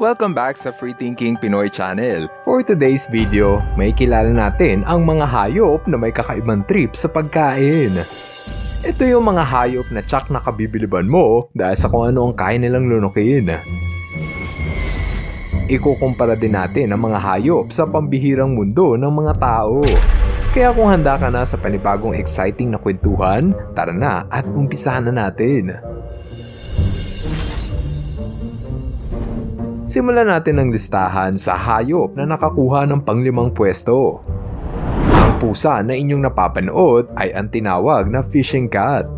Welcome back sa Free Thinking Pinoy Channel. For today's video, may kilala natin ang mga hayop na may kakaibang trip sa pagkain. Ito yung mga hayop na tsak na kabibiliban mo dahil sa kung ano ang kain nilang lunukin. Ikukumpara din natin ang mga hayop sa pambihirang mundo ng mga tao. Kaya kung handa ka na sa panibagong exciting na kwentuhan, tara na at umpisahan na natin. Simulan natin ang listahan sa hayop na nakakuha ng panglimang pwesto. Ang pusa na inyong napapanood ay ang tinawag na fishing cat.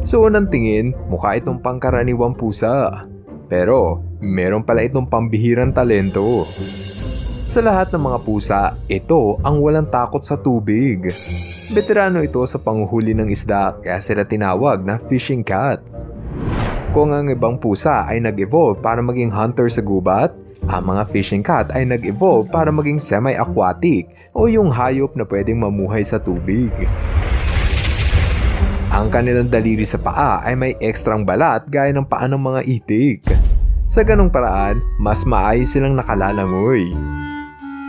Sa unang tingin, mukha itong pangkaraniwang pusa. Pero, meron pala itong pambihirang talento. Sa lahat ng mga pusa, ito ang walang takot sa tubig. Veterano ito sa panguhuli ng isda kaya sila tinawag na fishing cat. Kung ang ibang pusa ay nag-evolve para maging hunter sa gubat, ang mga fishing cat ay nag-evolve para maging semi-aquatic o yung hayop na pwedeng mamuhay sa tubig. Ang kanilang daliri sa paa ay may ekstrang balat gaya ng paa ng mga itik. Sa ganong paraan, mas maayos silang nakalalangoy.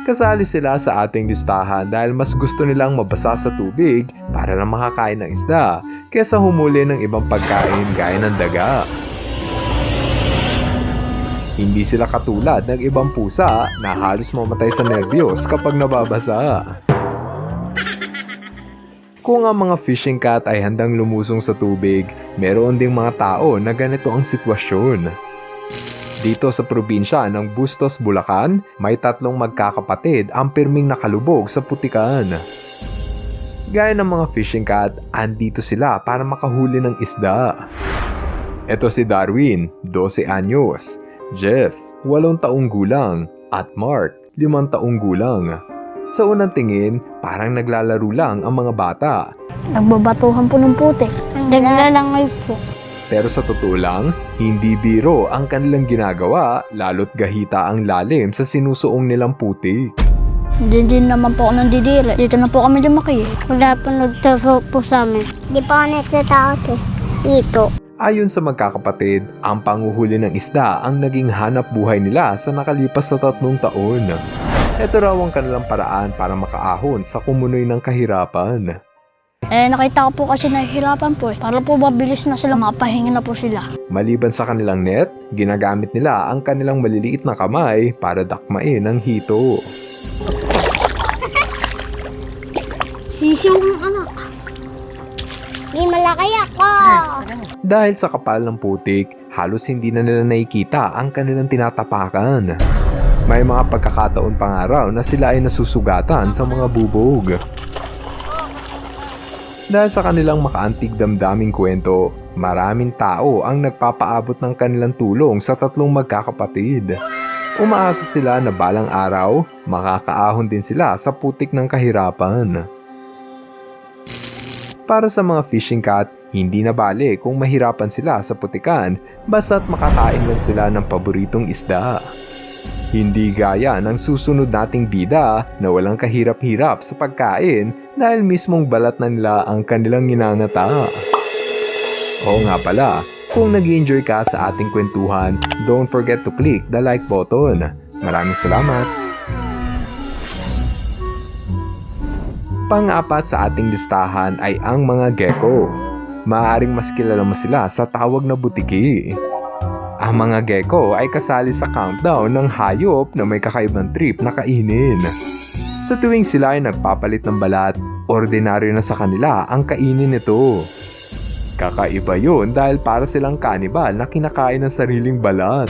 Kasali sila sa ating listahan dahil mas gusto nilang mabasa sa tubig para lang makakain ng isda kesa humuli ng ibang pagkain gaya ng daga. Hindi sila katulad ng ibang pusa na halos mamatay sa nerbiyos kapag nababasa. Kung ang mga fishing cat ay handang lumusong sa tubig, meron ding mga tao na ganito ang sitwasyon. Dito sa probinsya ng Bustos, Bulacan, may tatlong magkakapatid ang pirming nakalubog sa putikan. Gaya ng mga fishing cat, andito sila para makahuli ng isda. Ito si Darwin, 12 anyos, Jeff, 8 taong gulang, at Mark, 5 taong gulang. Sa unang tingin, parang naglalaro lang ang mga bata. Nagbabatuhan po ng putik. Naglalangay po. Pero sa totoo lang, hindi biro ang kanilang ginagawa lalo't gahita ang lalim sa sinusuong nilang putik. Hindi din naman po ako nandidiri. Dito na po kami lumaki. Wala po nagturo po sa amin. Di pa ako nagtatakot eh. Dito. Ayon sa magkakapatid, ang panguhuli ng isda ang naging hanap buhay nila sa nakalipas na tatlong taon. Ito raw ang kanilang paraan para makaahon sa kumunoy ng kahirapan. Eh, nakita ko po kasi nahihirapan po eh. Para po mabilis na sila, mapahinga na po sila. Maliban sa kanilang net, ginagamit nila ang kanilang maliliit na kamay para dakmain ang hito. Sisiw ng anak. Di malaki ako. Dahil sa kapal ng putik, halos hindi na nila nakikita ang kanilang tinatapakan. May mga pagkakataon pa nga raw na sila ay nasusugatan sa mga bubog. Dahil sa kanilang makaantig damdaming kwento, maraming tao ang nagpapaabot ng kanilang tulong sa tatlong magkakapatid. Umaasa sila na balang araw, makakaahon din sila sa putik ng kahirapan. Para sa mga fishing cat, hindi na bale kung mahirapan sila sa putikan basta't makakain lang sila ng paboritong isda. Hindi gaya ng susunod nating bida na walang kahirap-hirap sa pagkain dahil mismong balat na nila ang kanilang ginangata. Oo nga pala, kung nag enjoy ka sa ating kwentuhan, don't forget to click the like button. Maraming salamat! Pang-apat sa ating listahan ay ang mga gecko. Maaaring mas kilala mo sila sa tawag na butiki. Ang mga gecko ay kasali sa countdown ng hayop na may kakaibang trip na kainin. Sa tuwing sila ay nagpapalit ng balat, ordinaryo na sa kanila ang kainin nito. Kakaiba yun dahil para silang kanibal na kinakain ng sariling balat.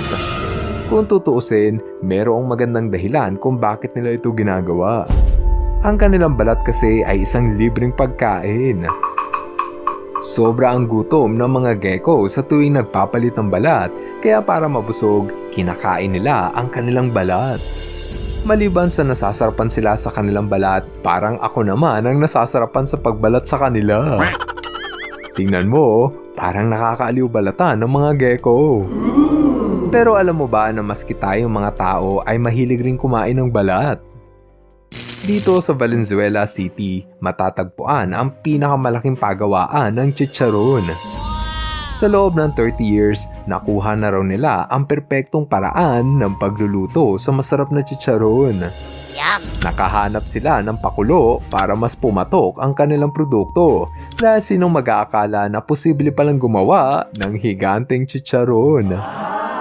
Kung tutuusin, merong magandang dahilan kung bakit nila ito ginagawa. Ang kanilang balat kasi ay isang libreng pagkain. Sobra ang gutom ng mga gecko sa tuwing nagpapalit ng balat, kaya para mabusog, kinakain nila ang kanilang balat. Maliban sa nasasarapan sila sa kanilang balat, parang ako naman ang nasasarapan sa pagbalat sa kanila. Tingnan mo, parang nakakaaliw balatan ng mga gecko. Pero alam mo ba na maski tayong mga tao ay mahilig rin kumain ng balat? Dito sa Valenzuela City, matatagpuan ang pinakamalaking pagawaan ng chicharon. Sa loob ng 30 years, nakuha na raw nila ang perpektong paraan ng pagluluto sa masarap na chicharon. Nakahanap sila ng pakulo para mas pumatok ang kanilang produkto dahil sinong mag-aakala na posible palang gumawa ng higanteng chicharon.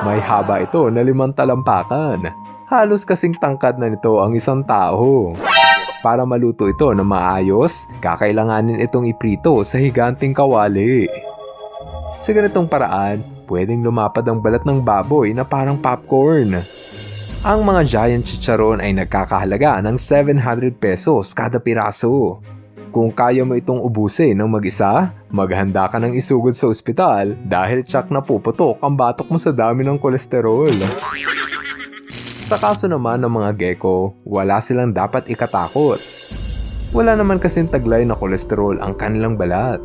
May haba ito na limang talampakan. Halos kasing tangkad na nito ang isang tao. Para maluto ito na maayos, kakailanganin itong iprito sa higanteng kawali. Sa ganitong paraan, pwedeng lumapad ang balat ng baboy na parang popcorn. Ang mga giant chicharon ay nagkakahalaga ng 700 pesos kada piraso. Kung kaya mo itong ubusin ng mag-isa, maghanda ka ng isugod sa ospital dahil tsak na puputok ang batok mo sa dami ng kolesterol. Sa kaso naman ng mga gecko, wala silang dapat ikatakot. Wala naman kasing taglay na kolesterol ang kanilang balat.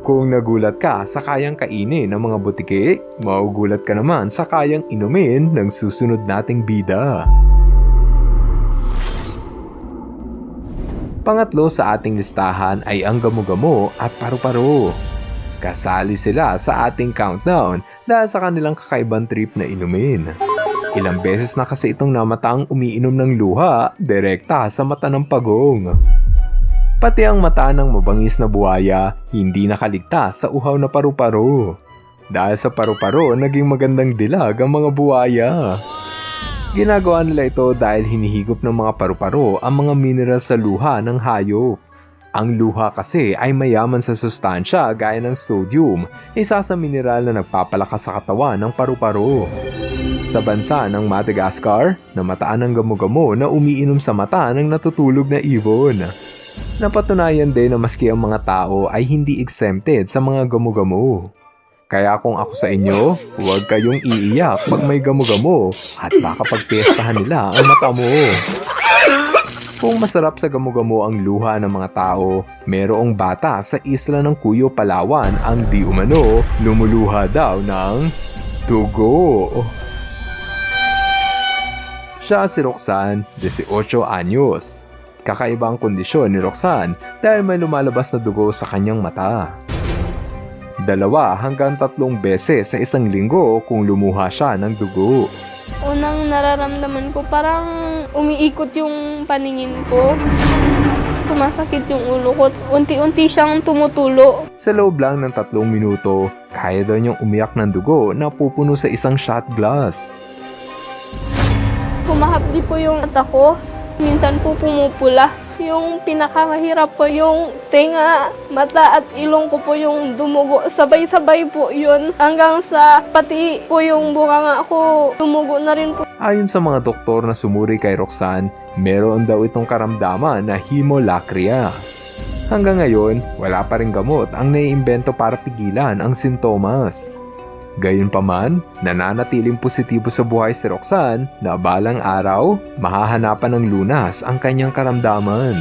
Kung nagulat ka sa kayang kainin ng mga butiki, maugulat ka naman sa kayang inumin ng susunod nating bida. Pangatlo sa ating listahan ay ang gamo-gamo at paru-paro. Kasali sila sa ating countdown dahil sa kanilang kakaibang trip na inumin. Ilang beses na kasi itong namataang umiinom ng luha direkta sa mata ng pagong. Pati ang mata ng mabangis na buhaya hindi nakaligtas sa uhaw na paru-paro. Dahil sa paru-paro, naging magandang dilag ang mga buhaya. Ginagawa nila ito dahil hinihigop ng mga paru-paro ang mga mineral sa luha ng hayop. Ang luha kasi ay mayaman sa sustansya gaya ng sodium, isa sa mineral na nagpapalakas sa katawan ng paru-paro. Sa bansa ng Madagascar, namataan ng gamo-gamo na umiinom sa mata ng natutulog na ibon. Napatunayan din na maski ang mga tao ay hindi exempted sa mga gamo-gamo. Kaya kung ako sa inyo, huwag kayong iiyak pag may gamo-gamo at baka pagpiestahan nila ang mata mo. Kung masarap sa gamo-gamo ang luha ng mga tao, merong bata sa isla ng Cuyo, Palawan ang di umano lumuluha daw ng dugo. Siya si Roxanne, 18 anyos. Kakaiba ang kondisyon ni Roxanne dahil may lumalabas na dugo sa kanyang mata. Dalawa hanggang tatlong beses sa isang linggo kung lumuha siya ng dugo. Unang nararamdaman ko, parang umiikot yung paningin ko. Sumasakit yung ulo ko. Unti-unti siyang tumutulo. Sa loob lang ng tatlong minuto, kaya daw niyang umiyak ng dugo na pupuno sa isang shot glass. Kumahapdi po yung mata ko. Minsan po pumupula. Yung pinakamahirap po yung tenga, mata at ilong ko po yung dumugo. Sabay-sabay po yun. Hanggang sa pati po yung bunganga ko, dumugo na rin po. Ayon sa mga doktor na sumuri kay Roxanne, meron daw itong karamdaman na hemolacria. Hanggang ngayon, wala pa rin gamot ang naiimbento para pigilan ang sintomas. Gayunpaman, nananatiling positibo sa buhay si Roxanne na balang araw, mahahanapan ng lunas ang kanyang karamdaman.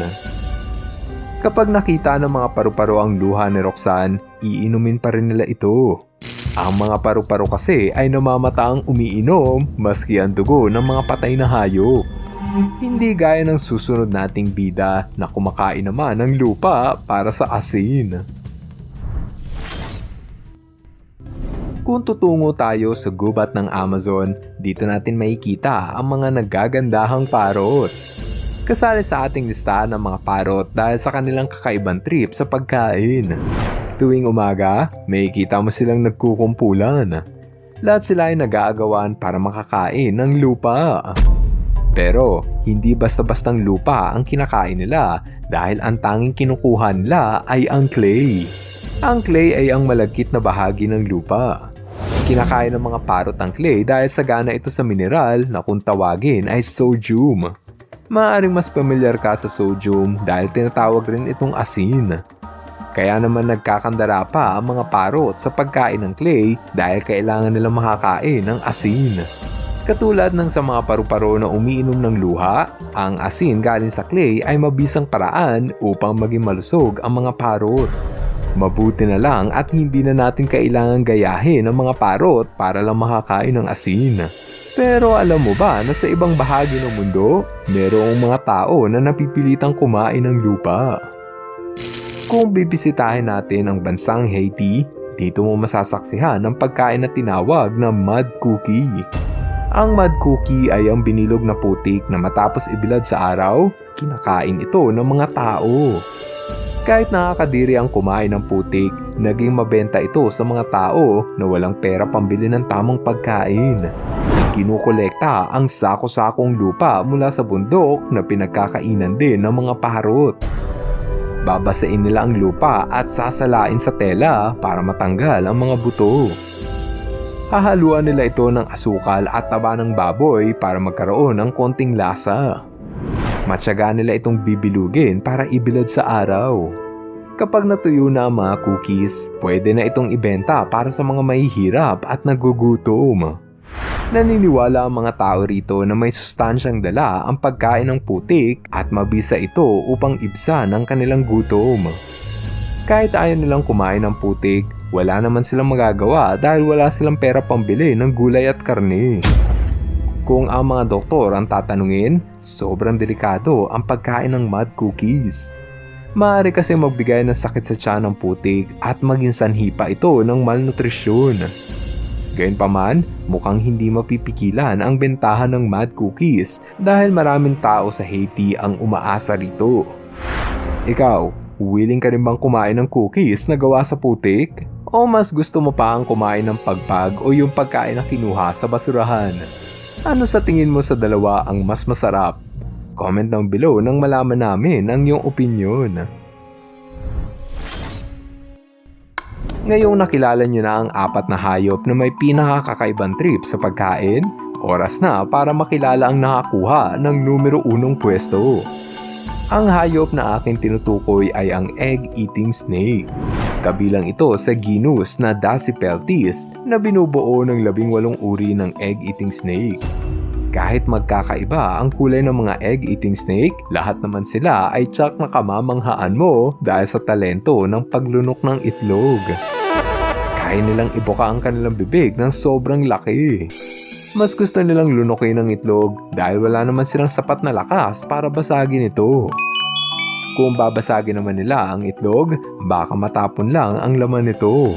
Kapag nakita ng mga paru-paro ang luha ni Roxanne, iinumin pa rin nila ito. Ang mga paru-paro kasi ay namamataang umiinom maski ang dugo ng mga patay na hayop. Hindi gaya ng susunod nating bida na kumakain naman ng lupa para sa asin. Kung tutungo tayo sa gubat ng Amazon, dito natin makikita ang mga nagagandahang parot. Kasali sa ating listahan ng mga parot dahil sa kanilang kakaibang trip sa pagkain. Tuwing umaga, makikita mo silang nagkukumpulan. Lahat sila ay nag-aagawan para makakain ng lupa. Pero, hindi basta-bastang lupa ang kinakain nila dahil ang tanging kinukuha nila ay ang clay. Ang clay ay ang malagkit na bahagi ng lupa. Kinakain ng mga parot ang clay dahil sagana ito sa mineral na kung tawagin ay sodium. Maaring mas pamilyar ka sa sodium dahil tinatawag rin itong asin. Kaya naman nagkakandara pa ang mga parot sa pagkain ng clay dahil kailangan nilang makakain ng asin. Katulad ng sa mga paru-paro na umiinom ng luha, ang asin galing sa clay ay mabisang paraan upang maging malusog ang mga parot. Mabuti na lang at hindi na natin kailangan gayahin ang mga parot para lang makakain ng asin. Pero alam mo ba na sa ibang bahagi ng mundo, merong mga tao na napipilitang kumain ng lupa? Kung bibisitahin natin ang bansang Haiti, dito mo masasaksihan ang pagkain na tinawag na mud cookie. Ang mud cookie ay ang binilog na putik na matapos ibilad sa araw, kinakain ito ng mga tao. Kahit nakakadiri ang kumain ng putik, naging mabenta ito sa mga tao na walang pera pambili ng tamang pagkain. Kinukolekta ang sako-sakong lupa mula sa bundok na pinagkakainan din ng mga parot. Babasain nila ang lupa at sasalain sa tela para matanggal ang mga buto. Hahaluan nila ito ng asukal at taba ng baboy para magkaroon ng konting lasa. Matyaga nila itong bibilugin para ibilad sa araw. Kapag natuyo na ang mga cookies, pwede na itong ibenta para sa mga mahihirap at nagugutom. Naniniwala ang mga tao rito na may sustansyang dala ang pagkain ng putik at mabisa ito upang ibsan ang kanilang gutom. Kahit ayaw nilang kumain ng putik, wala naman silang magagawa dahil wala silang pera pambili ng gulay at karne. Kung ang mga doktor ang tatanungin, sobrang delikado ang pagkain ng mud cookies. Maaari kasi magbigay ng sakit sa tiyan ng putik at maging sanhi pa ito ng malnutrisyon. Gayunpaman, mukhang hindi mapipigilan ang bentahan ng mad cookies dahil maraming tao sa Haiti ang umaasa rito. Ikaw, willing ka rin bang kumain ng cookies na gawa sa putik? O mas gusto mo pa ang kumain ng pagpag o yung pagkain na kinuha sa basurahan? Ano sa tingin mo sa dalawa ang mas masarap? Comment down below nang malaman namin ang iyong opinion. Ngayong nakilala nyo na ang apat na hayop na may pinakakakaibang trip sa pagkain, oras na para makilala ang nakakuha ng numero unong pwesto. Ang hayop na aking tinutukoy ay ang egg-eating snake. Kabilang ito sa genus na Dasypeltis na binubuo ng labing walong uri ng egg-eating snake. Kahit magkakaiba ang kulay ng mga egg-eating snake, lahat naman sila ay tsak na kamamanghaan mo dahil sa talento ng paglunok ng itlog. Kaya nilang ibuka ang kanilang bibig ng sobrang laki. Mas gusto nilang lunokin ng itlog dahil wala naman silang sapat na lakas para basagin ito. Kung babasagin naman nila ang itlog, baka matapon lang ang laman nito.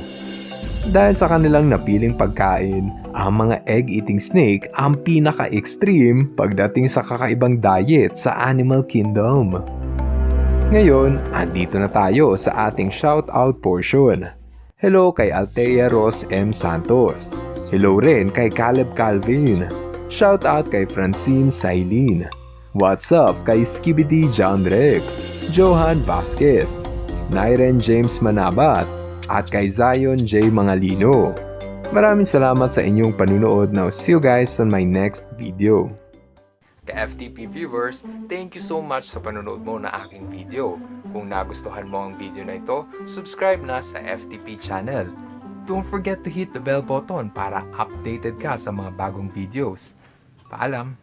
Dahil sa kanilang napiling pagkain, ang mga egg-eating snake ang pinaka-extreme pagdating sa kakaibang diet sa animal kingdom. Ngayon, andito na tayo sa ating shoutout portion. Hello kay Altea Ros M. Santos. Hello rin kay Caleb Calvin. Shoutout kay Francine Sailin. What's up kay Skibidi John Rex, Johan Vasquez, Nairen James Manabat, at kay Zion J. Mangalino. Maraming salamat sa inyong panunood. Now see you guys on my next video. Ka-FTP viewers, thank you so much sa panonood mo na aking video. Kung nagustuhan mo ang video na ito, subscribe na sa FTP channel. Don't forget to hit the bell button para updated ka sa mga bagong videos. Paalam!